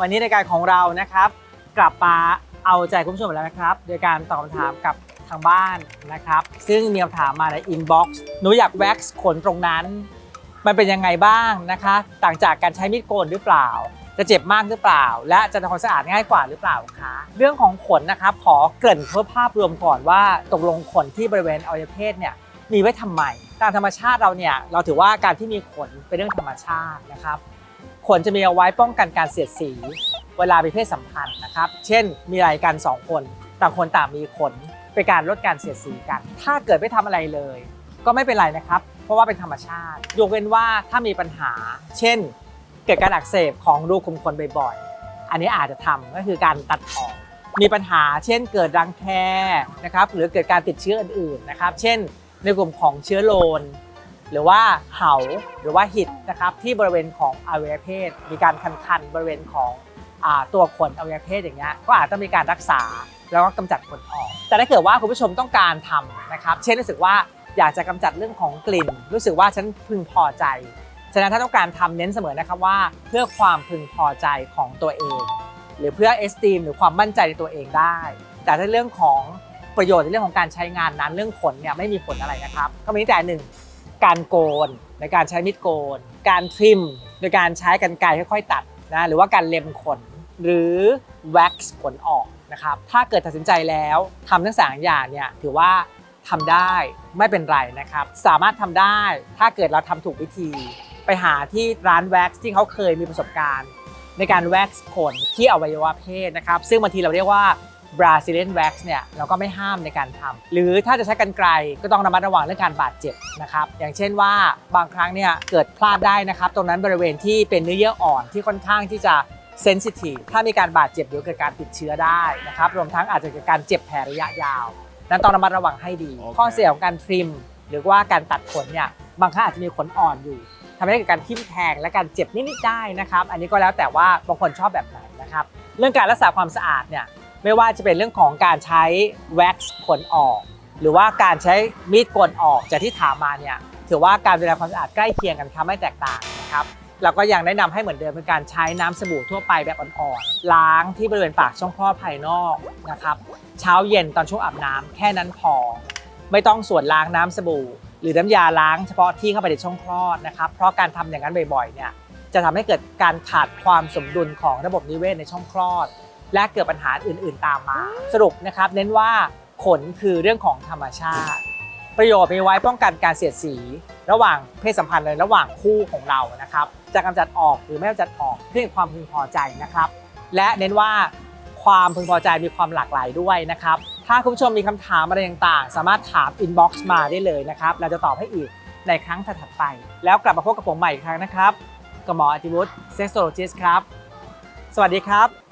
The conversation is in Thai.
วันนี้ในการของเรานะครับ กลับมาเอาใจคุณผู้ชมแล้วนะครับ โดยการตอบคำถามกับทางบ้านนะครับ ซึ่งมีคำถามมาในอินบ็อกซ์หนูอยากแว็กซ์ขนตรงนั้น มันเป็นยังไงบ้างนะคะ ต่างจากการใช้มีดโกนหรือเปล่า จะเจ็บมากหรือเปล่า และจะทำความสะอาดง่ายกว่าหรือเปล่าคะเรื่องของขนนะครับขอเกริ่นเพื่อภาพรวมก่อนว่าตกลงขนที่บริเวณอวัยวะเพศเนี่ยมีไว้ทำไมตามธรรมชาติเราเนี่ยเราถือว่าการที่มีขนเป็นเรื่องธรรมชาตินะครับ ขนจะมีเอาไว้ป้องกันการเสียดสี เวลามีเพศสัมพันธ์นะครับ เช่น มีอะไรกันสองคน ต่างคนต่างมีขนเป็นการลดการเสียดสีกัน ถ้าเกิดไม่ทำอะไรเลย ก็ไม่เป็นไรนะครับ เพราะว่าเป็นธรรมชาติ ยกเว้นว่าถ้ามีปัญหา เช่น เกิดการอักเสบของรูขุมขนบ่อยๆ อันนี้อาจจะทำก็คือการตัดออก มีปัญหา เช่น เกิดรังแคนะครับ หรือเกิดการติดเชื้ออื่นๆ นะครับ เช่น ในกลุ่มของเชื้อโรน หรือว่าเหาหรือว่าหิดนะครับที่บริเวณของอวัยวะเพศ มีการคันๆบริเวณของอตัวขนอวัยวะเพศอย่างเงี้ยก็อาจต้องมีการรักษาแล้วก็กำจัดขนออก แต่ถ้าเกิดว่าคุณผู้ชมต้องการทำนะครับ เช่นรู้สึกว่าอยากจะกำจัดเรื่องของกลิ่น รู้สึกว่าฉันพึงพอใจ ฉะนั้นถ้าต้องการทำเน้นเสมอนะครับว่า เพื่อความพึงพอใจของตัวเอง หรือเพื่อเอสตีมหรือความมั่นใจในตัวเองได้ แต่ถ้าเรื่องของประโยชน์ในเรื่องของการใช้งานนั้นเรื่องขนเนี่ยไม่มีผลอะไรนะครับ ก็มีแต่หนึ่ง การโกนในการใช้มีดโกน การทริมโดยการใช้กรรไกรค่อยๆ ตัดนะหรือว่าการเล็มขนหรือแว็กซ์ขนออกนะครับถ้าเกิดตัดสินใจแล้วทำทั้งสามอย่างเนี่ยถือว่าทำได้ไม่เป็นไรนะครับ สามารถทำได้ถ้าเกิดเราทำถูกวิธี ไปหาที่ร้านแว็กซ์ที่เขาเคยมีประสบการณ์ ในการแว็กซ์ขนที่อวัยวะเพศนะครับ ซึ่งบางทีเราเรียกว่า Brazilian wax เนี่ยเราก็ไม่ห้ามในการทำหรือถ้าจะใช้กันไกลก็ต้องระมัดระวังเรื่องการบาดเจ็บนะครับอย่างเช่นว่าบางครั้งเนี่ยเกิดพลาดได้นะครับ ตรงนั้นบริเวณที่เป็นเนื้อเยื่ออ่อนที่ค่อนข้างที่จะเซนซิทีฟถ้ามีการบาดเจ็บเดี๋ยวเกิดการติดเชื้อได้นะครับรวมทั้งอาจจะเกิดการเจ็บแผลระยะยาว นั้นต้องระมัดระวังให้ดีโอเคข้อเสียของการทริม หรือว่าการตัดขนเนี่ยบางครั้งอาจจะมีขนอ่อนอยู่ทำให้เกิดการทิ่มแทงและการเจ็บนิดๆได้นะครับ อันนี้ก็แล้วแต่ว่าบางคนชอบแบบไหนนะครับ เรื่องการรักษาความสะอาดเนี่ย ไม่ว่าจะเป็นเรื่องของการใช้แว็กซ์ขนออก หรือว่าการใช้มีดกนออกจากที่ถามมาเนี่ยถือว่าการดูแลความสะอาดใกล้เคียงกันครับไม่แตกต่างนะครับเราก็ยังแนะนำให้เหมือนเดิมเป็นการใช้น้ำสบู่ทั่วไปแบบอ่อนๆล้างที่บริเวณปากช่องคลอดภายนอกนะครับเช้าเย็นตอนช่วงอาบน้ำแค่นั้นพอ ไม่ต้องส่วนล้างน้ำสบู่ หรือน้ำยาล้างเฉพาะที่เข้าไปในช่องคลอดนะครับเพราะการทำอย่างนั้นบ่อยๆเนี่ยจะทำให้เกิดการขาดความสมดุลของระบบนิเวศในช่องคลอด และเกิดปัญหาอื่น ๆ ตามมา สรุปนะครับเน้นว่าขนคือเรื่องของธรรมชาติ ประโยชน์มีไว้ป้องกันการเสียดสี ระหว่างเพศสัมพันธ์เลยระหว่างคู่ของเรานะครับจะกำจัดออกหรือไม่กำจัดออกเพื่อให้ความพึงพอใจนะครับ และเน้นว่าความพึงพอใจมีความหลากหลายด้วยนะครับ ถ้าคุณผู้ชมมีคำถามอะไรต่างๆ สามารถถามอินบ็อกซ์มาได้เลยนะครับ เราจะตอบให้อีกในครั้งถัดๆไป แล้วกลับมาพบกับผมใหม่อีกครั้งนะครับกับหมออติวุฒิเซ็กโซโลจิสครับ สวัสดีครับ